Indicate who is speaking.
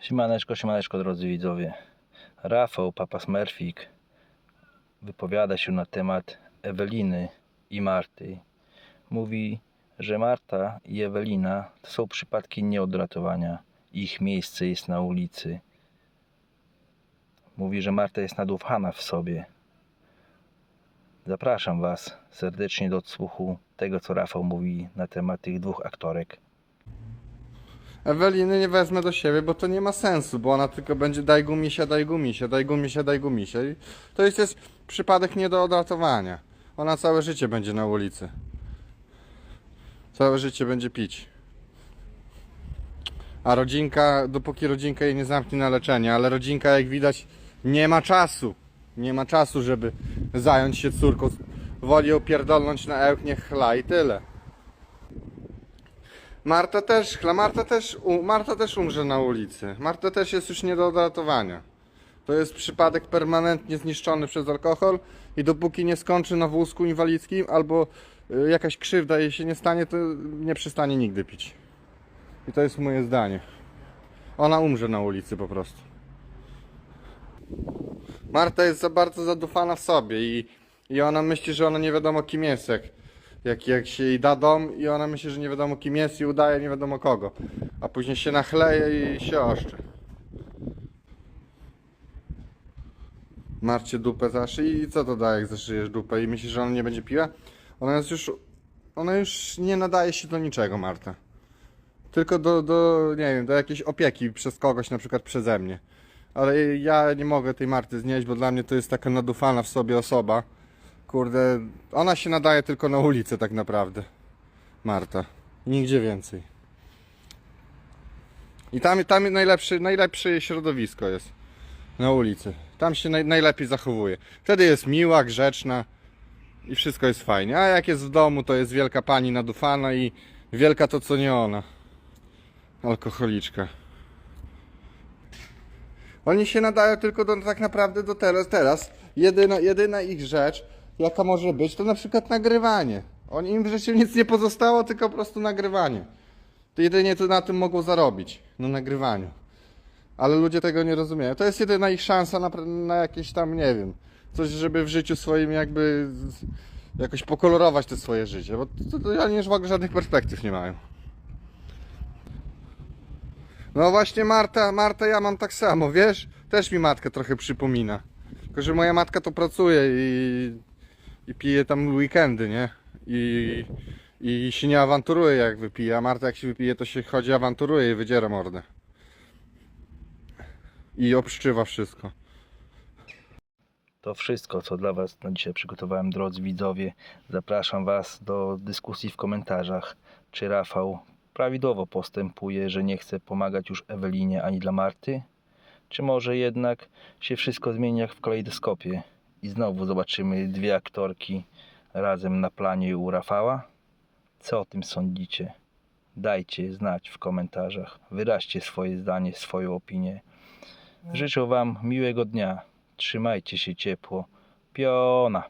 Speaker 1: Siemaneczko, siemaneczko drodzy widzowie. Rafał Papasmerfik wypowiada się na temat Eweliny i Marty. Mówi, że Marta i Ewelina to są przypadki nieodratowania. Ich miejsce jest na ulicy. Mówi, że Marta jest nadufana w sobie. Zapraszam Was serdecznie do odsłuchu tego, co Rafał mówi na temat tych dwóch aktorek.
Speaker 2: Eweliny nie wezmę do siebie, bo to nie ma sensu, bo ona tylko będzie daj gumisia, daj gumisia, daj gumisia, daj gumisia. I to jest, jest przypadek nie do odratowania. Ona całe życie będzie na ulicy. Całe życie będzie pić. A rodzinka, dopóki rodzinka jej nie zamknie na leczenie, ale rodzinka jak widać nie ma czasu. Nie ma czasu, żeby zająć się córką. Woli ją pierdolnąć na ełk, niech chla i tyle. Marta też, Marta też, Marta też umrze na ulicy. Marta też jest już nie do odratowania. To jest przypadek permanentnie zniszczony przez alkohol i dopóki nie skończy na wózku inwalidzkim albo y, jakaś krzywda jej się nie stanie, to nie przestanie nigdy pić. I to jest moje zdanie. Ona umrze na ulicy po prostu. Marta jest za bardzo zadufana w sobie i, i ona myśli, że ona nie wiadomo kim jest, jak, jak, jak się jej dom i ona myśli, że nie wiadomo kim jest i udaje nie wiadomo kogo. A później się nachleje i się oszczy. Marcie dupę zaszy i co to da jak zaszyjesz dupę i myślisz, że ona nie będzie piła? Ona jest już, ona już nie nadaje się do niczego, Marta. Tylko do, do, nie wiem, do jakiejś opieki przez kogoś, na przykład przeze mnie. Ale ja nie mogę tej Marty znieść, bo dla mnie to jest taka nadufana w sobie osoba. Kurde, ona się nadaje tylko na ulicę tak naprawdę. Marta. Nigdzie więcej. I tam, tam najlepszy, najlepsze środowisko jest. Na ulicy. Tam się naj, najlepiej zachowuje. Wtedy jest miła, grzeczna i wszystko jest fajnie. A jak jest w domu, to jest wielka pani nadufana i wielka to co nie ona. Alkoholiczka. Oni się nadają tylko do, tak naprawdę do teraz. Teraz jedyna, jedyna ich rzecz, jaka może być, to na przykład nagrywanie. Oni im w życiu nic nie pozostało, tylko po prostu nagrywanie. To jedynie to na tym mogą zarobić, na nagrywaniu. Ale ludzie tego nie rozumieją. To jest jedyna ich szansa na, na jakieś tam, nie wiem, coś, żeby w życiu swoim jakby jakoś pokolorować to swoje życie, bo to, to oni już w ogóle żadnych perspektyw nie mają. No właśnie Marta, Marta ja mam tak samo, wiesz? Też mi matka trochę przypomina. Tylko, że moja matka to pracuje i, i pije tam weekendy, nie? I, I się nie awanturuje jak wypije, a Marta jak się wypije to się chodzi, awanturuje i wydziera mordę. I obszczywa wszystko.
Speaker 1: To wszystko, co dla Was na dzisiaj przygotowałem, drodzy widzowie. Zapraszam Was do dyskusji w komentarzach, czy Rafał prawidłowo postępuje, że nie chce pomagać już Ewelinie ani dla Marty, czy może jednak się wszystko zmieni jak w kalejdoskopie i znowu zobaczymy dwie aktorki razem na planie u Rafała? Co o tym sądzicie? Dajcie znać w komentarzach, wyraźcie swoje zdanie, swoją opinię. Życzę Wam miłego dnia. Trzymajcie się ciepło. Piona.